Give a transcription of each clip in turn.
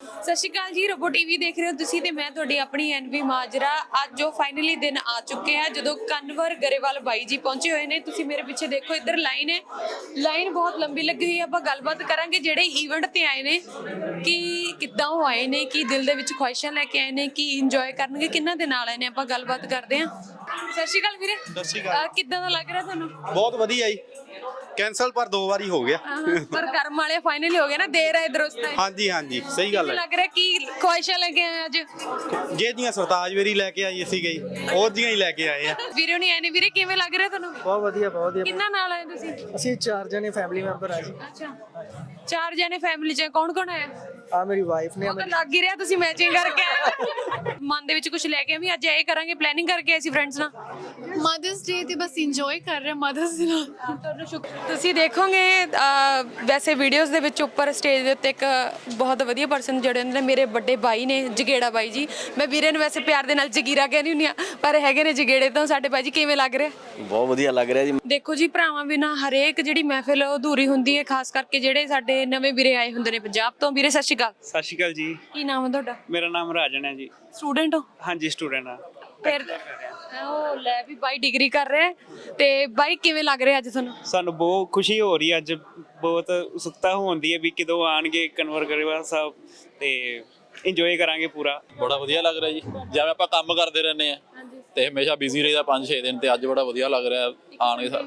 ਸਤਿ ਸ਼੍ਰੀ ਅਕਾਲ ਜੀ robo TV ਦੇਖ ਰਹੇ ਹੋ ਤੁਸੀਂ ਤੇ ਮੈਂ ਤੁਹਾਡੀ ਆਪਣੀ ਐਨਵੀ ਮਾਜਰਾ। ਅੱਜ ਜੋ ਫਾਈਨਲੀ ਦਿਨ ਆ ਚੁੱਕੇ ਆ ਜਦੋਂ ਕਨਵਰ ਗਰੇਵਾਲ ਬਾਈ ਜੀ ਪਹੁੰਚੇ ਹੋਏ ਨੇ। ਤੁਸੀਂ ਮੇਰੇ ਪਿੱਛੇ ਦੇਖੋ ਇੱਧਰ ਲਾਈਨ ਹੈ। ਲਾਈਨ ਬਹੁਤ ਲੰਬੀ ਲੱਗੀ ਹੋਈ ਹੈ ਆਪਾਂ ਗੱਲਬਾਤ ਕਰਾਂਗੇ ਜਿਹੜੇ ਇਵੈਂਟ ਤੇ ਆਏ ਨੇ ਕਿ ਕਿੱਦਾਂ ਉਹ ਆਏ ਨੇ ਕੀ ਦਿਲ ਦੇ ਵਿੱਚ ਖੁਆਇਸ਼ਾਂ ਲੈ ਕੇ ਆਏ ਨੇ ਕੀ ਇੰਜੋਏ ਕਰਨਗੇ ਕਿੰਨਾਂ ਦੇ ਨਾਲ ਆਏ ਨੇ ਆਪਾਂ ਗੱਲਬਾਤ ਕਰਦੇ ਹਾਂ। ਸਤਿ ਸ਼੍ਰੀ ਅਕਾਲ ਵੀਰੇ। ਸਤਿ ਸ਼੍ਰੀ ਅਕਾਲ। ਕਿੱਦਾਂ ਦਾ ਲੱਗ ਰਿਹਾ ਤੁਹਾਨੂੰ? ਬਹੁਤ ਵਧੀਆ ਜੀ। ਕੈਨਸਲ ਪਰ ਦੋ ਵਾਰੀ ਹੋ ਗਿਆ। ਆਹਾਂ, ਪਰ ਕਰਮ ਵਾਲੇ ਫਾਈਨਲੀ ਹੋ ਗਏ ਨਾ ਦੇਰ ਹੈ ਦਰੁਸਤ ਹੈ ਹਾਂਜੀ ਹਾਂਜੀ ਸਹੀ ਗੱਲ ਹੈ। ਲੱਗ ਰਿਹਾ? ਕੀ ਖੁਆਇਸ਼ਾਂ ਲੈ ਕੇ ਆਏ ਅੱਜ? ਜੇ ਦੀਆਂ ਸਰਤਾਜ ਵੇਰੀ ਲੈ ਕੇ ਆਈ ਅਸੀਂ ਗਈ ਉਹ ਦੀਆਂ ਹੀ ਲੈ ਕੇ ਆਏ ਆ। ਵੀਰੇ ਨਹੀਂ ਆਏ ਨੇ ਵੀਰੇ ਕਿਵੇਂ ਲੱਗ ਰਿਹਾ ਤੁਹਾਨੂੰ? ਬਹੁਤ ਵਧੀਆ ਬਹੁਤ ਵਧੀਆ। ਕਿੰਨਾ ਨਾਲ ਆਏ ਤੁਸੀਂ? ਅਸੀਂ ਚਾਰ ਜਣੇ ਫੈਮਿਲੀ ਮੈਂਬਰ ਆ ਜੀ। ਅੱਛਾ। ਚਾਰ ਜਣੇ ਫੈਮਿਲੀ ਚ ਕੌਣ ਕੌਣ ਆਇਆ? ਆ ਮੇਰੀ ਵਾਈਫ ਨੇ ਉਹ ਤਾਂ ਲੱਗ ਹੀ ਰਿਹਾ ਤੁਸੀਂ ਮੈਚਿੰਗ ਕਰਕੇ ਆਏ ਮਨ ਦੇ ਵਿੱਚ ਕੁਝ ਲੈ ਕੇ ਵੀ ਅੱਜ ਇਹ ਕਰਾਂਗੇ ਪਲੈਨਿੰਗ ਕਰਕੇ ਅਸੀਂ ਫਰੈਂਡਸ ਨਾਲ? ਮਦਰਸ ਡੇ ਤੇ ਬਸ ਇੰਜੋਏ ਕਰ ਰਹੇ ਮਦਰਸ ਦੇ ਨਾਲ। ਤੁਹਾਨੂੰ ਸ਼ੁਕਰ ਤੁਸੀਂ ਦੇਖੋਗੇ ਅਹ, ਵੈਸੇ ਵੀਡੀਓਜ਼ ਦੇ ਵਿੱਚ ਉੱਪਰ ਸਟੇਜ ਦੇ ਉੱਤੇ ਇੱਕ ਬਹੁਤ ਵਧੀਆ ਪਰਸਨ ਜਿਹੜੇ ਹੁੰਦੇ ਨੇ ਮੇਰੇ ਵੱਡੇ ਬਾਈ ਨੇ ਜਗੇੜਾ ਬਾਈ ਜੀ। ਮੈਂ ਵੀਰੇ ਨੂੰ ਵੈਸੇ ਪਿਆਰ ਦੇ ਨਾਲ ਜਗੀਰਾ ਕਹਿੰਦੀ ਹੁੰਦੀ ਆ ਪਰ ਹੈਗੇ ਨੇ ਜਗੇੜੇ ਤੋਂ ਸਾਡੇ ਬਾਈ ਜੀ ਕਿਵੇਂ ਲੱਗ ਰਿਹਾ? ਬਹੁਤ ਵਧੀਆ ਲੱਗ ਰਿਹਾ ਜੀ। ਦੇਖੋ ਜੀ ਭਰਾਵਾਂ ਬਿਨਾ ਹਰੇਕ ਜਿਹੜੀ ਮਹਿਫਿਲ ਉਹ ਅਧੂਰੀ ਹੁੰਦੀ ਹੈ ਖਾਸ ਕਰਕੇ ਜਿਹੜੇ ਸਾਡੇ ਨਵੇਂ ਵੀਰੇ ਆਏ ਹੁੰਦੇ ਨੇ ਪੰਜਾਬ ਤੋਂ। ਵੀਰੇ ਸਤਿ ਸ਼੍ਰੀ ਅਕਾਲ। ਸਤਿ ਸ਼੍ਰੀ ਅਕਾਲ ਜੀ। ਕੀ ਨਾਮ ਹੈ ਤੁਹਾਡਾ? ਮੇਰਾ ਨਾਮ ਰਾਜਨ ਹੈ ਜੀ। ਸਟੂਡੈਂਟ ਹੋ? ਹਾਂਜੀ ਸਟੂਡੈਂਟ ਆ। ਫਿਰ ਉਹ ਲੈ ਵੀ ਬਾਈ ਡਿਗਰੀ ਕਰ ਰਿਹਾ। ਤੇ ਬਾਈ ਕਿਵੇਂ ਲੱਗ ਰਿਹਾ ਅੱਜ ਤੁਹਾਨੂੰ? ਸਾਨੂੰ ਬਹੁਤ ਖੁਸ਼ੀ ਹੋ ਰਹੀ ਹੈ। ਅੱਜ ਬਹੁਤ ਉਤਸੁਕਤਾ ਹੁੰਦੀ ਹੈ ਵੀ ਕਦੋਂ ਆਣਗੇ ਕਨਵਰ ਗਰੇਵਾਲ ਸਾਹਿਬ ਤੇ ਇੰਜੋਏ ਕਰਾਂਗੇ ਪੂਰਾ। ਬੜਾ ਵਧੀਆ ਲੱਗ ਰਿਹਾ ਜੀ। ਜਿਵੇਂ ਆਪਾਂ ਕੰਮ ਕਰਦੇ ਰਹਿੰਦੇ ਆ ਤੇ ਹਮੇਸ਼ਾ ਬਿਜ਼ੀ ਰਹੀਦਾ 5-6 ਦਿਨ ਤੇ ਅੱਜ ਬੜਾ ਵਧੀਆ ਲੱਗ ਰਿਹਾ ਆਣਗੇ ਸਾ-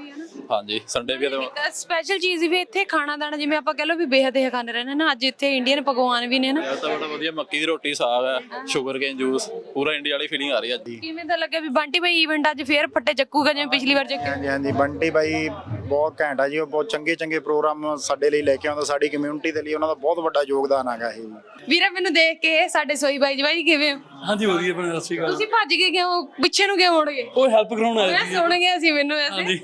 ਹਾਂਜੀ ਸੰਡੇ ਵੀ ਤੇ ਸਪੈਸ਼ਲ ਚੀਜ਼ ਵੀ ਇੱਥੇ ਖਾਣਾ ਦਾਣਾ ਜਿਵੇਂ ਆਪਾਂ ਕਹ ਲਓ ਵੀ ਬੇਹਦ ਇਹ ਖਾਂਦੇ ਰਹਿੰਦੇ ਨਾ ਅੱਜ ਇੱਥੇ ਇੰਡੀਅਨ ਪਕਵਾਨ ਵੀ ਨੇ ਨਾ। ਇਹ ਤਾਂ ਬੜਾ ਵਧੀਆ ਮੱਕੀ ਦੀ ਰੋਟੀ ਸਾਗ ਹੈ ਸ਼ੂਗਰ ਕੇਨ ਜੂਸ ਪੂਰਾ ਇੰਡੀਆ ਵਾਲੀ ਫੀਲਿੰਗ ਆ ਰਹੀ ਹੈ ਅੱਜ। ਦੀ ਕਿਵੇਂ ਤਾਂ ਲੱਗਿਆ ਵੀ ਬੰਟੀ ਬਾਈ ਇਵੈਂਟ ਅੱਜ ਫੇਰ ਫੱਟੇ ਚੱਕੂਗਾ ਜਿਵੇਂ ਪਿਛਲੀ ਵਾਰ ਚੱਕਿਆ ਹਾਂਜੀ ਹਾਂਜੀ ਬੰਟੀ ਬਾਈ ਬਹੁਤ ਘੈਂਟ ਆ ਜੀ ਉਹ ਬਹੁਤ ਚੰਗੇ ਚੰਗੇ ਪ੍ਰੋਗਰਾਮ ਸਾਡੇ ਲਈ ਲੈ ਕੇ ਆਉਂਦਾ ਸਾਡੀ ਕਮਿਊਨਿਟੀ ਦੇ ਲਈ ਉਹਨਾਂ ਦਾ ਬਹੁਤ ਵੱਡਾ ਯੋਗਦਾਨ ਹੈਗਾ ਇਹ। ਵੀਰੇ ਮੈਨੂੰ ਦੇਖ ਕੇ ਸਾਡੇ ਸੋਈ ਬਾਈ ਜੀ ਬਾਈ ਜੀ ਕਿਵੇਂ? ਹੋ? ਹਾਂਜੀ ਵਧੀਆ ਬਣੇ ਸਤਿ ਸ਼੍ਰੀ ਅਕਾਲ। ਤੁਸੀਂ ਭੱਜ ਕੇ ਕਿਉਂ ਪਿੱਛੇ ਨੂੰ ਕਿਉਂ ਮੁੜ ਗਏ? ਉਹ ਹੈਲਪ ਕਰਾਉਣ ਆਏ ਮੈਂ ਸੁਣ ਗਿਆ ਸੀ ਮੈਨੂੰ ਵੈਸੇ ਹਾਂਜੀ।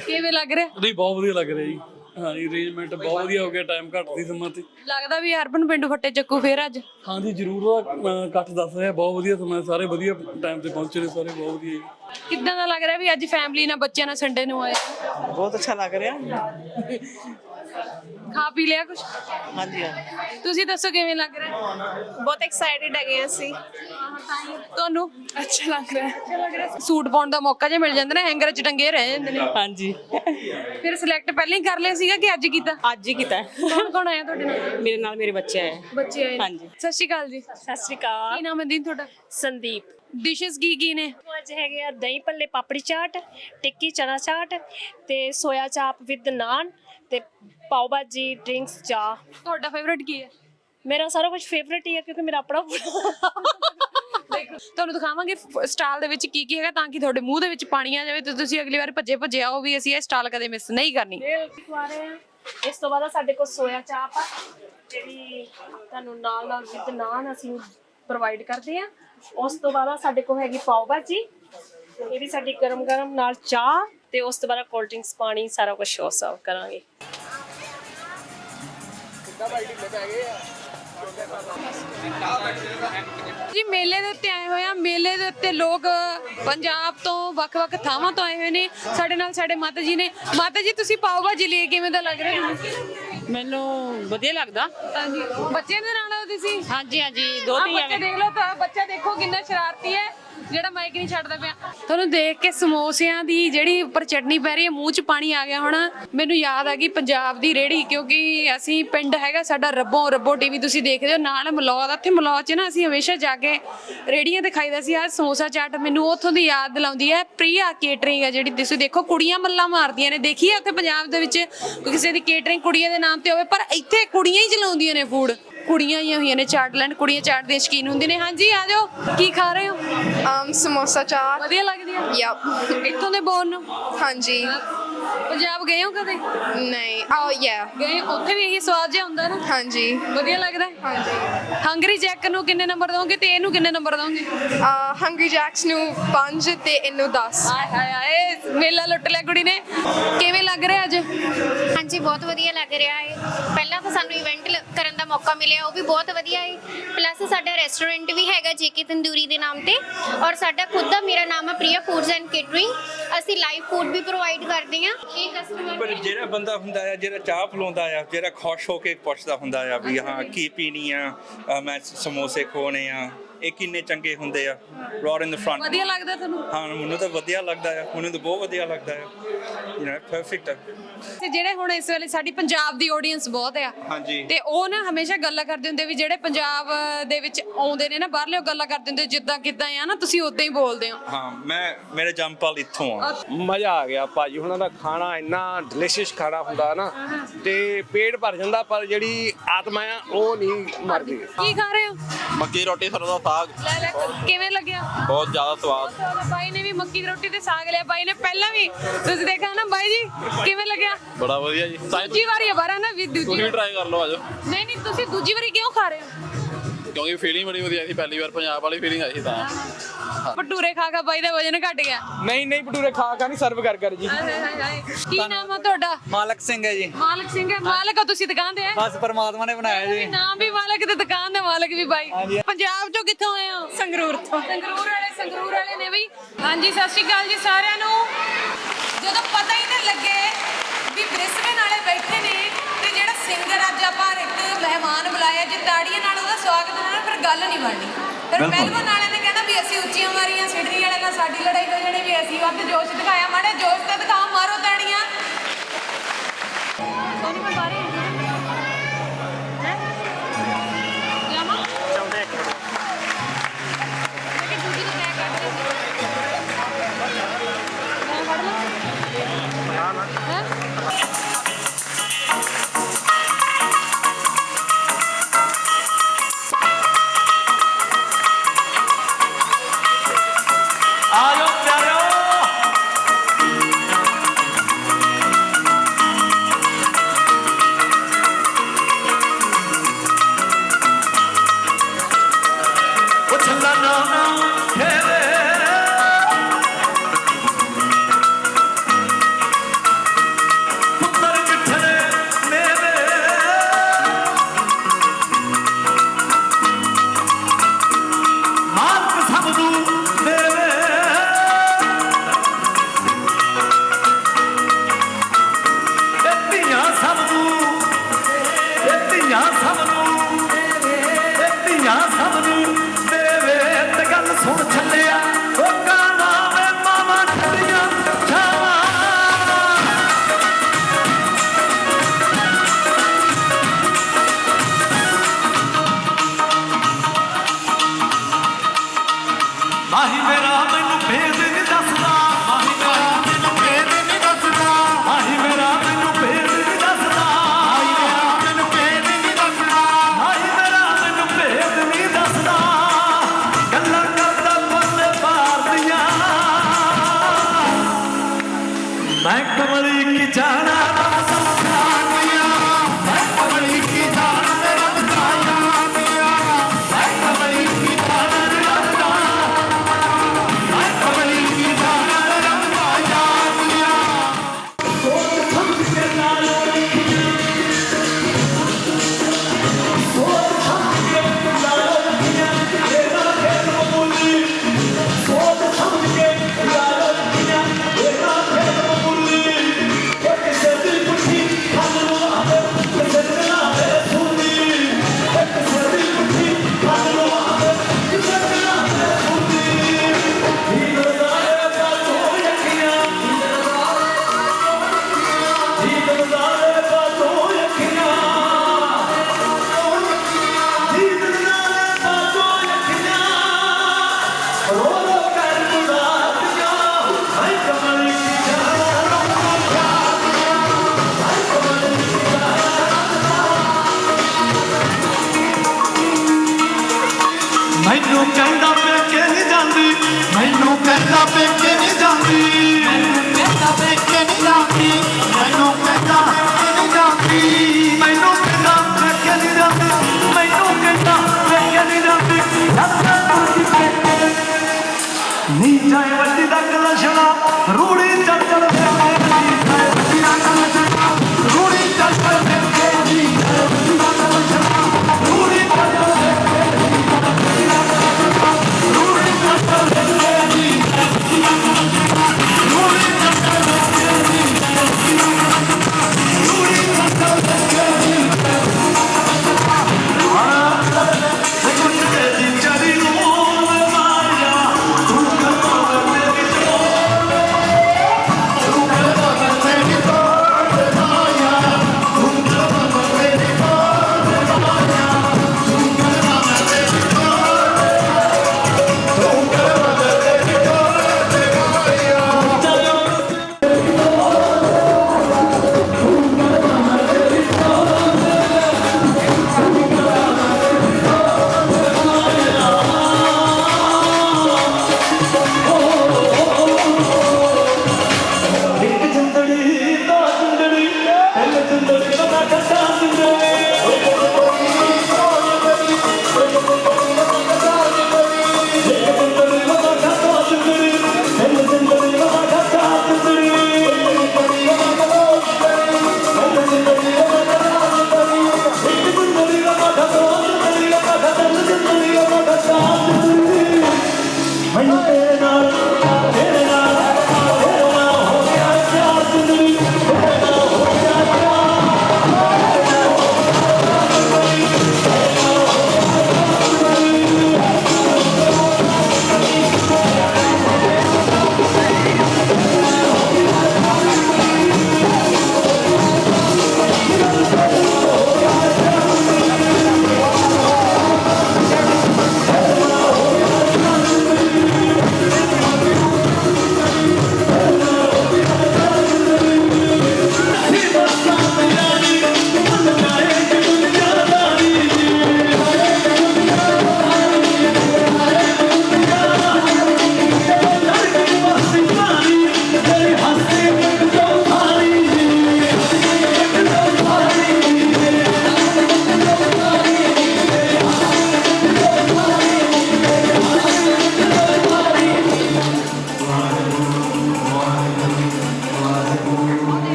ਕਿਵੇਂ ਲੱਗ ਰਿਹਾ? ਨਹੀਂ ਬਹੁਤ ਵਧੀਆ ਲੱਗ ਰਿਹਾ ਜੀ। ਹਾਂਜੀ ਅਰੇਂਜਮੈਂਟ ਬਹੁਤ ਵਧੀਆ ਹੋ ਗਿਆ ਟਾਈਮ ਘੱਟ ਸੀ ਸਮਾਂ ਤੇ। ਲੱਗਦਾ ਵੀ ਹਰਬਨ ਪਿੰਡੂ ਫੱਟੇ ਚੱਕੂ ਫੇਰ ਅੱਜ? ਹਾਂਜੀ ਜਰੂਰ ਉਹਦਾ ਇਕੱਠ ਦੱਸ ਰਿਹਾ ਬਹੁਤ ਵਧੀਆ ਸਮਾਂ ਸਾਰੇ ਵਧੀਆ ਟਾਈਮ ਤੇ ਪਹੁੰਚੇ ਨੇ ਸਾਰੇ ਬਹੁਤ ਵਧੀਆ ਜੀ। ਕਿੱਦਾਂ ਦਾ ਲੱਗ ਰਿਹਾ ਵੀ ਅੱਜ ਫੈਮਿਲੀ ਨਾਲ ਬੱਚਿਆਂ ਨਾਲ ਸੰਡੇ ਨੂੰ ਆਏ? ਬਹੁਤ ਅੱਛਾ ਲੱਗ ਰਿਹਾ। ਖਾ ਪੀ ਲਿਆ ਕੁਝ ਹਾਂਜੀ ਹਾਂਜੀ। ਤੁਸੀਂ ਦੱਸੋ ਕਿਵੇਂ ਲੱਗ ਰਿਹਾ? ਬਹੁਤ ਐਕਸਾਈਟਿਡ ਹੈਗੇ ਅਸੀਂ। ਤੁਹਾਨੂੰ? ਅੱਛਾ ਲੱਗ ਰਿਹਾ। ਸੂਟ ਪਾਉਣ ਦਾ ਮੌਕਾ ਜੇ ਮਿਲ ਜਾਂਦਾ ਨਾ ਹੈਂਗਰ 'ਚ ਟੰਗੇ ਰਹਿ ਜਾਂਦੇ ਨੇ। ਹਾਂਜੀ। ਫਿਰ ਸਿਲੈਕਟ ਪਹਿਲਾਂ ਹੀ ਕਰ ਲਿਆ ਸੀਗਾ ਕਿ ਅੱਜ ਕੀਤਾ? ਅੱਜ ਹੀ ਕੀਤਾ। ਹੈ। ਕੌਣ ਕੌਣ ਆਇਆ ਤੁਹਾਡੇ ਨਾਲ? ਮੇਰੇ ਨਾਲ ਮੇਰੇ ਬੱਚੇ ਆਏ। ਬੱਚੇ ਆਏ ਨੇ। ਹਾਂਜੀ। ਸਤਿ ਸ਼੍ਰੀ ਅਕਾਲ ਜੀ। ਸਤਿ ਸ੍ਰੀ ਅਕਾਲ। ਕੀ ਨਾਮ ਹੈ ਦੀਨ ਤੁਹਾਡਾ? ਸੰਦੀਪ। ਡਿਸ਼ਸ ਕੀ ਕੀ ਨੇ? ਅੱਜ ਹੈਗੇ ਆ ਦਹੀਂ ਭੱਲੇ ਪਾਪੜੀ ਚਾਟ ਟਿੱਕੀ ਚਨਾ ਚਾਟ ਤੇ ਸੋਇਆ ਚਾਪ ਵਿਦ ਨਾਨ ਤੇ ਪਾਓ ਭਾਜੀ ਡਰਿੰਕਸ ਚਾਹ। ਤੁਹਾਡਾ ਫੇਵਰਿਟ ਕੀ ਹੈ? ਮੇਰਾ ਸਾਰਾ ਕੁਝ ਫੇਵਰੇਟ ਹੀ ਹੈ ਕਿਉਂਕਿ ਮੇਰਾ ਆਪਣਾ ਤੁਹਾਨੂੰ ਦਿਖਾਵਾਂਗੇ ਸਟਾਲ ਦੇ ਵਿੱਚ ਕੀ ਕੀ ਹੈਗਾ ਤਾਂ ਕਿ ਤੁਹਾਡੇ ਮੂੰਹ ਦੇ ਵਿੱਚ ਪਾਣੀ ਆ ਜਾਵੇ ਤੇ ਤੁਸੀਂ ਅਗਲੀ ਵਾਰ ਭੱਜੇ ਭੱਜੇ ਆਓ ਵੀ ਅਸੀਂ ਇਹ ਸਟਾਲ ਕਦੇ ਮਿਸ ਨਹੀਂ ਕਰਨੀ। ਖਵਾ ਰਹੇ ਆ ਇਸ ਤੋਂ ਬਾਅਦ ਸਾਡੇ ਕੋਲ ਸੋਇਆ ਚਾਪ ਆ ਜਿਹੜੀ ਤੁਹਾਨੂੰ ਨਾਲ ਨਾਲ ਵਿਦ ਨਾਨ ਅਸੀਂ ਪ੍ਰੋਵਾਈਡ ਕਰਦੇ ਆ ਉਸ ਤੋਂ ਬਾਅਦ ਸਾਡੇ ਕੋਲ ਹੈਗੀ ਪਾਓ ਭਾਜੀ। ਇਹ ਵੀ ਸਾਡੀ ਗਰਮ ਗਰਮ ਨਾਲ ਚਾਹ ਤੇ ਉਸ ਤੋਂ ਬਾਅਦ ਕੋਲਡ ਡਰਿੰਕਸ ਪਾਣੀ ਸਾਰਾ ਕੁਝ ਸ਼ੋ ਸਰਵ ਕਰਾਂਗੇ। ਜੀ ਮੇਲੇ ਦੇ ਉੱਤੇ ਆਏ ਹੋਏ ਆ ਮੇਲੇ ਦੇ ਉੱਤੇ ਲੋਕ ਪੰਜਾਬ ਤੋਂ ਵੱਖ-ਵੱਖ ਥਾਵਾਂ ਤੋਂ ਆਏ ਹੋਏ ਨੇ। ਸਾਡੇ ਨਾਲ ਸਾਡੇ ਮਾਤਾ ਜੀ ਨੇ। ਮਾਤਾ ਜੀ ਤੁਸੀਂ ਪਾਓ ਭਾਜੀ ਲਈ ਕਿਵੇਂ ਦਾ ਲੱਗ ਰਿਹਾ ਤੁਹਾਨੂੰ? ਮੈਨੂੰ ਵਧੀਆ ਲੱਗਦਾ। ਹਾਂਜੀ। ਬੱਚਿਆਂ ਦੇ ਨਾਲ ਤੁਸੀਂ? ਹਾਂਜੀ ਹਾਂਜੀ। ਦੋ ਆਹ ਬੱਚੇ ਦੇਖ ਲਓ ਤਾਂ ਬੱਚਾ ਦੇਖੋ ਕਿੰਨਾ ਸ਼ਰਾਰਤੀ ਹੈ। ਜਿਹੜਾ ਮਾਈਕ ਨਹੀਂ ਛੱਡਦਾ ਪਿਆ। ਤੁਹਾਨੂੰ ਦੇਖ ਕੇ ਸਮੋਸਿਆਂ ਦੀ ਜਿਹੜੀ ਉੱਪਰ ਚਟਨੀ ਪੈ ਰਹੀ ਹੈ, ਮੂੰਹ 'ਚ ਪਾਣੀ ਆ ਗਿਆ ਹੋਣਾ। ਮੈਨੂੰ ਯਾਦ ਆ ਗਈ ਪੰਜਾਬ ਦੀ ਰੇੜੀ ਕਿਉਂਕਿ ਅਸੀਂ ਪਿੰਡ ਹੈਗਾ, ਸਾਡਾ ਰੱਬੋ ਰੱਬੋ ਟੀਵੀ ਤੁਸੀਂ ਦੇਖਦੇ ਹੋ, ਨਾਲ ਮਲੌਦ ਉੱਥੇ ਮਲੌਦ 'ਚ ਨਾ ਅਸੀਂ ਹਮੇਸ਼ਾ ਜਾ ਕੇ ਰੇੜੀਆਂ ਤੇ ਖਾਈਦਾ ਸੀ ਆ ਸਮੋਸਾ ਚਾਟ ਮੈਨੂੰ ਉੱਥੋਂ ਦੀ ਯਾਦ ਦਿਲਾਉਂਦੀ ਹੈ। ਪ੍ਰੀਆ ਕੇਟਰਿੰਗ ਹੈ ਜਿਹੜੀ, ਤੁਸੀਂ ਦੇਖੋ, ਕੁੜੀਆਂ ਮੱਲਾਂ ਮਾਰਦੀਆਂ ਨੇ। ਦੇਖੀ ਹੈ ਉੱਥੇ ਪੰਜਾਬ ਦੇ ਵਿੱਚ ਕਿਸੇ ਦੀ ਕੇਟਰਿੰਗ ਕੁੜੀਆਂ ਦੇ ਨਾਮ ਤੇ ਹੋਵੇ, ਪਰ ਇੱਥੇ ਕੁੜੀਆਂ ਹੀ ਚਲਾਉਂਦੀਆਂ ਨੇ ਫੂਡ ਕੁੜੀਆਂ ਹੀ ਹੋਈਆਂ ਨੇ ਚਾਟ ਲੈਂਡ ਕੁੜੀਆਂ ਚਾਟ ਦੇ ਸ਼ਕੀਨ ਹੁੰਦੀਆਂ ਨੇ। ਹਾਂਜੀ ਆ ਜਾਓ। ਕੀ ਖਾ ਰਹੇ ਹੋ? um ਸਮੋਸਾ ਚਾਟ ਵਧੀਆ ਲੱਗਦੀ ਆ? ਯਪ ਇੱਥੋਂ ਦੇ ਬੋਰਨ ਹਾਂਜੀ। ਪੰਜਾਬ ਗਏ ਹੋ ਕਦੇ? ਨਹੀਂ oh yeah. ਗਏ ਉੱਥੇ ਵੀ ਇਹੀ ਸਵਾਦ ਜਿਹਾ ਹੁੰਦਾ ਨਾ? ਹਾਂਜੀ। ਵਧੀਆ ਲੱਗਦਾ? ਹਾਂਜੀ। ਹੰਗਰੀ ਜੈਕ ਨੂੰ ਕਿੰਨੇ ਨੰਬਰ ਦੋਗੇ ਤੇ ਇਹਨੂੰ ਕਿੰਨੇ ਨੰਬਰ ਦੋਗੇ ਹੰਗਰੀ ਜੈਕਸ ਨੂੰ 5 ਤੇ ਇਹਨੂੰ 10 ਆਏ ਹਾਏ ਹਾਏ ਮੇਲਾ ਲੁੱਟ ਲਿਆ ਕੁੜੀ ਨੇ। ਕਿਵੇਂ ਲੱਗ ਰਿਹਾ ਅੱਜ? ਹਾਂਜੀ ਬਹੁਤ ਵਧੀਆ ਲੱਗ ਰਿਹਾ ਹੈ ਪਹਿਲਾਂ ਤਾਂ ਸਾਨੂੰ ਇਵੈਂਟ ਕਰਨ ਦਾ ਮੌਕਾ ਮਿਲਿਆ ਉਹ ਵੀ ਬਹੁਤ ਵਧੀਆ ਹੈ ਪਲੱਸ ਸਾਡਾ ਰੈਸਟੋਰੈਂਟ ਵੀ ਹੈਗਾ ਜੇਕੇ ਤੰਦੂਰੀ ਦੇ ਨਾਮ ਤੇ। ਔਰ ਸਾਡਾ ਖੁਦ ਦਾ ਮੇਰਾ ਨਾਮ ਹੈ ਪ੍ਰਿਆ ਫੂਡਸ ਐਂਡ ਕੇਟਰਿੰਗ ਅਸੀਂ ਲਾਈਵ ਫੂਡ ਵੀ ਪ੍ਰੋਵਾਈਡ ਕਰਦੇ ਹਾਂ। ਕੀ ਕਸਟਮਰ ਪਰ ਜਿਹੜਾ ਬੰਦਾ ਹੁੰਦਾ ਆ ਜਿਹੜਾ ਚਾਹ ਪਿਲਾਉਂਦਾ ਆ ਜਿਹੜਾ ਖੁਸ਼ ਹੋ ਕੇ ਪੁੱਛਦਾ ਹੁੰਦਾ ਆ ਵੀ ਹਾਂ ਕੀ ਪੀਣੀ ਆ? ਅਹ ਮੈਂ ਸਮੋਸੇ ਖੋਣੇ ਆ। ਇਹ ਕਿੰਨੇ ਚੰਗੇ ਹੁੰਦੇ ਆ। ਰੌਡ ਇਨ ਦ ਫਰੰਟ ਵਧੀਆ ਲੱਗਦਾ ਤੁਹਾਨੂੰ? ਹਾਂ ਮੈਨੂੰ ਤਾਂ ਵਧੀਆ ਲੱਗਦਾ ਆ। ਮੈਨੂੰ ਤਾਂ ਬਹੁਤ ਵਧੀਆ ਲੱਗਦਾ ਆ। ਯੂ نو ਪਰਫੈਕਟ ਆ। ਤੇ ਜਿਹੜੇ ਹੁਣ ਇਸ ਵੇਲੇ ਸਾਡੀ ਪੰਜਾਬ ਦੀ ਆਡੀਅנס ਬਹੁਤ ਆ। ਹਾਂਜੀ। ਤੇ ਉਹ ਨਾ ਹਮੇਸ਼ਾ ਗੱਲਾਂ ਕਰਦੇ ਹੁੰਦੇ ਵੀ ਜਿਹੜੇ ਪੰਜਾਬ ਦੇ ਵਿੱਚ ਆਉਂਦੇ ਨੇ ਨਾ ਬਾਹਰਲੇ ਗੱਲਾਂ ਕਰਦੇ ਹੁੰਦੇ ਜਿੱਦਾਂ ਕਿਦਾਂ ਆ ਨਾ ਤੁਸੀਂ ਉਦਾਂ ਹੀ ਬੋਲਦੇ ਹੋ। ਹਾਂ ਮੈਂ ਮੇਰੇ ਜੰਪਾਲ ਇੱਥੋਂ ਆ। ਮਜ਼ਾ ਆ ਗਿਆ ਭਾਜੀ ਉਹਨਾਂ ਦਾ ਖਾਣਾ ਇੰਨਾ ਡਿਲੀਸ਼ੀਅਸ ਖਾਣਾ ਹੁੰਦਾ ਨਾ ਤੇ ਪੇਟ ਭਰ ਜਾਂਦਾ ਪਰ ਜਿਹੜੀ ਆਤਮਾ ਆ ਉਹ ਨਹੀਂ ਮਰਦੀ। ਕੀ ਖਾ ਰਹੇ ਹੋ? ਮੱਕੀ ਰੋਟੀ ਸਰੋਂ ਦਾ ਸਾਗ। ਲੈ ਲੈ ਕਿਵੇਂ ਲੱਗਿਆ? ਬਹੁਤ ਜ਼ਿਆਦਾ ਸਵਾਦ। ਬਾਈ ਨੇ ਵੀ ਮੱਕੀ ਦੀ ਰੋਟੀ ਤੇ ਸਾਗ ਲਿਆ। ਬਾਈ ਨੇ ਪਹਿਲਾਂ ਵੀ ਤੁਸੀਂ ਦੇਖਿਆ ਨਾ ਬਾਈ ਜੀ ਕਿਵੇਂ ਲੱਗਿਆ? ਬੜਾ ਵਧੀਆ ਜੀ। ਦੂਜੀ ਵਾਰੀ ਹੈ ਬਾਰਾ ਨਾ? ਵੀ ਦੂਜੀ ਤੁਸੀਂ ਟਰਾਈ ਕਰ ਲਓ ਆਜੋ ਨਹੀਂ ਨਹੀਂ ਤੁਸੀਂ ਦੂਜੀ ਵਾਰੀ ਕਿਉਂ ਖਾ ਰਹੇ ਹੋ? ਕਿਉਂਕਿ ਫੀਲਿੰਗ ਬੜੀ ਵਧੀਆ ਸੀ ਪਹਿਲੀ ਵਾਰ ਪੰਜਾਬ ਵਾਲੀ ਫੀਲਿੰਗ ਆਈ ਸੀ ਤਾਂ। ਭਟੂਰੇ ਖਾ ਖਾ ਬਾਈ ਦਾ ਵਜਨ ਘਟ ਗਿਆ। ਨਹੀਂ ਨਹੀਂ ਭਟੂਰੇ ਖਾ ਖਾ ਨਹੀਂ ਸਰਵ ਕਰ ਕਰ ਜੀ। ਹਾਏ ਹਾਏ ਹਾਏ ਕੀ ਨਾਮ ਆ ਤੁਹਾਡਾ? ਮਾਲਕ ਸਿੰਘ ਹੈ ਜੀ। ਮਾਲਕ ਸਿੰਘ ਹੈ। ਮਾਲਕ ਹੋ ਤੁਸੀਂ ਦੁਕਾਨ ਦੇ ਹੈ? ਬਸ ਪਰਮਾਤਮਾ ਨੇ ਬਣਾਇਆ ਜੀ। ਨਾਮ ਵੀ ਮਾਲਕ ਤੇ ਦੁਕਾਨ ਦੇ ਮਾਲਕ ਵੀ ਬਾਈ। ਪੰਜਾਬ ਚੋਂ ਕਿੱਥੋਂ ਆਏ ਹੋ? ਸੰਗਰੂਰ ਤੋਂ। ਸੰਗਰੂਰ ਵਾਲੇ ਸੰਗਰੂਰ ਵਾਲੇ ਨੇ ਬਈ। ਹਾਂਜੀ ਸਤਿ ਸ਼੍ਰੀ ਅਕਾਲ ਜੀ ਸਾਰਿਆਂ ਨੂੰ। ਜਦੋਂ ਪਤਾ ਹੀ ਨਾ ਲੱਗੇ ਵੀ ਬ੍ਰਿਸਬਨ ਵਾਲੇ ਬੈਠੇ ਨੇ ਸਿੰਗਰ ਅੱਜ ਆਪਾਂ ਇੱਕ ਮਹਿਮਾਨ ਬੁਲਾਇਆ ਜੇ ਤਾੜੀਆਂ ਨਾਲ ਉਹਦਾ ਸਵਾਗਤ ਹੋਣਾ ਫਿਰ ਗੱਲ ਨਹੀਂ ਬਣਨੀ। ਫਿਰ ਮੈਲਬਨ ਵਾਲਿਆਂ ਨੇ ਕਹਿਣਾ ਵੀ ਅਸੀਂ ਉੱਚੀਆਂ ਮਾਰੀਆਂ ਸਿਡਨੀ ਵਾਲਿਆਂ ਨਾਲ ਸਾਡੀ ਲੜਾਈ ਹੋ ਜਾਣੀ ਵੀ ਅਸੀਂ ਵੱਧ ਜੋਸ਼ ਦਿਖਾਇਆ। ਮਾੜੇ ਜੋਸ਼ ਤੇ ਦਿਖਾਓ ਮਾਰੋ ਤਾੜੀਆਂ। ਸੋਨੀ ਮੈਂ ਬਾਰੇ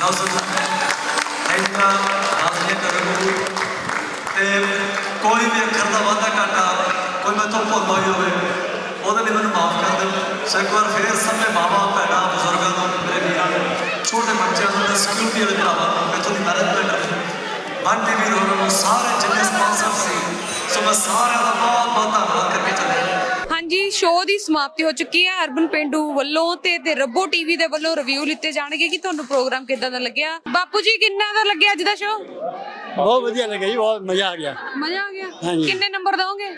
ਖੈਰ ਇੰਨਾ ਹਾਜ਼ਰ ਕਰੋ ਤੇ ਕੋਈ ਵੀ ਅੱਖਰ ਦਾ ਵਾਧਾ ਘਾਟਾ ਕੋਈ ਮੈਂ ਮੈਥੋਂ ਭੁੱਲ ਹੋਈ ਹੋਵੇ ਉਹਦੇ ਲਈ ਮੈਨੂੰ ਮਾਫ ਕਰ ਦਿਓ ਸੋ ਇੱਕ ਵਾਰ ਫੇਰ ਸਭੇ ਮਾਵਾ ਭੈਣਾਂ ਬਜ਼ੁਰਗਾਂ ਨੂੰ ਮੇਰੇ ਵੀਰਾਂ ਨੂੰ ਛੋਟੇ ਬੱਚਿਆਂ ਨੂੰ ਤੇ ਸਿਕਿਉਰਿਟੀ ਵਾਲੇ ਭਰਾਵਾਂ ਨੂੰ ਇੱਥੋਂ ਦੀ ਮੈਨੇਜਮੈਂਟ ਨੂੰ ਵਨ ਟੀਵੀ ਹੋਰਾਂ ਨੂੰ ਸਾਰੇ ਜਿੰਨੇ ਸਪਾਂਸਰ ਸੀ ਸੋ ਮੈਂ ਸਾਰਿਆਂ ਦਾ ਬਹੁਤ ਬਹੁਤ ਧੰਨਵਾਦ ਕਰਕੇ ਜੀ ਸ਼ੋਅ ਦੀ ਸਮਾਪਤੀ ਹੋ ਚੁੱਕੀ ਹੈ। ਅਰਬਨ ਪਿੰਡੂ ਵੱਲੋਂ ਤੇ ਤੇ ਰੱਬੋ ਟੀਵੀ ਦੇ ਵੱਲੋਂ ਰਿਵਿਊ ਲਿੱਤੇ ਜਾਣਗੇ ਕਿ ਤੁਹਾਨੂੰ ਪ੍ਰੋਗਰਾਮ ਕਿੱਦਾਂ ਦਾ ਲੱਗਿਆ? ਬਾਪੂ ਜੀ, ਕਿੰਨਾ ਦਾ ਲੱਗਿਆ ਅੱਜ ਦਾ ਸ਼ੋਅ ਬਹੁਤ ਵਧੀਆ ਲੱਗਿਆ ਜੀ ਬਹੁਤ ਮਜ਼ਾ ਆ ਗਿਆ। ਮਜ਼ਾ ਆ ਗਿਆ? ਹਾਂਜੀ। ਕਿੰਨੇ ਨੰਬਰ ਦੋਗੇ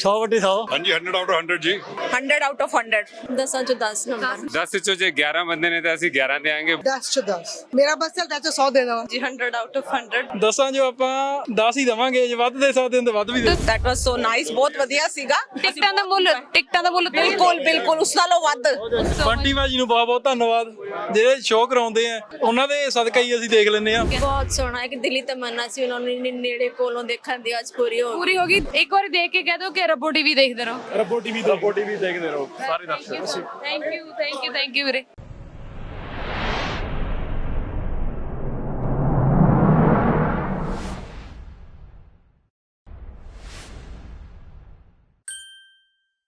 100 ਵੱਡੀ 100 ਹਾਂਜੀ 100 ਆਊਟ ਆਫ 100 ਜੀ। 100 ਆਊਟ ਆਫ 100 10 ਚੋਂ 10 ਨੰਬਰ। 10 ਵਿੱਚੋਂ ਜੇ 11 ਬੰਦੇ ਨੇ ਤਾਂ ਅਸੀਂ 11 ਦੇਾਂਗੇ 10 ਚੋਂ 10 ਮੇਰਾ ਬਸ ਚੱਲਦਾ ਚੋਂ 100 ਦੇ ਦਵਾਂ। ਜੀ 100 ਆਊਟ ਆਫ 100 ਦਸਾਂ ਜੋ ਆਪਾਂ 10 ਹੀ ਦਵਾਂਗੇ ਜੇ ਵੱਧ ਦੇ ਸਕਦੇ ਹਾਂ ਤਾਂ ਵੱਧ ਵੀ ਦੇ। ਦੈਟ ਵਾਸ ਸੋ ਨਾਈਸ ਬਹੁਤ ਵਧੀਆ ਸੀਗਾ। ਟਿਕਟਾਂ ਦਾ ਮੁੱਲ ਟਿਕਟਾਂ ਦਾ ਮੁੱਲ ਤੇ ਬਿਲਕੁਲ ਬਿਲਕੁਲ। ਉਸ ਨਾਲੋਂ ਵੱਧ। ਬੰਟੀ ਭਾਜੀ ਨੂੰ ਬਹੁਤ ਬਹੁਤ ਧੰਨਵਾਦ। ਜਿਹੜੇ ਸ਼ੋਅ ਕਰਾਉਂਦੇ ਆ ਉਹਨਾਂ ਦੇ ਸਦਕਾ ਹੀ ਅਸੀਂ ਦੇਖ ਲੈਂਦੇ ਆ ਬਹੁਤ ਸੋਹਣਾ ਇੱਕ ਦਿਲੀ ਤਮੰਨਾ ਸੀ ਉਹਨਾਂ ਨੂੰ ਇੰਨੇ ਨੇੜੇ ਕੋਲੋਂ ਦੇਖਣ ਦੀ ਅੱਜ ਪੂਰੀ ਹੋ ਪੂਰੀ ਹੋ ਗਈ। ਇੱਕ ਵਾਰ ਦੇਖ ਕੇ ਕਹਿ ਦਿਓ ਕਿ ਰੱਬੋ ਟੀਵੀ ਦੇਖਦੇ ਰਹੋ। ਰੱਬੋ ਟੀਵੀ ਰੱਬੋ ਟੀਵੀ ਦੇਖਦੇ ਰਹੋ। ਸਾਰੇ ਦਰਸ਼ਕ thank you thank you thank you ਵੀਰੇ।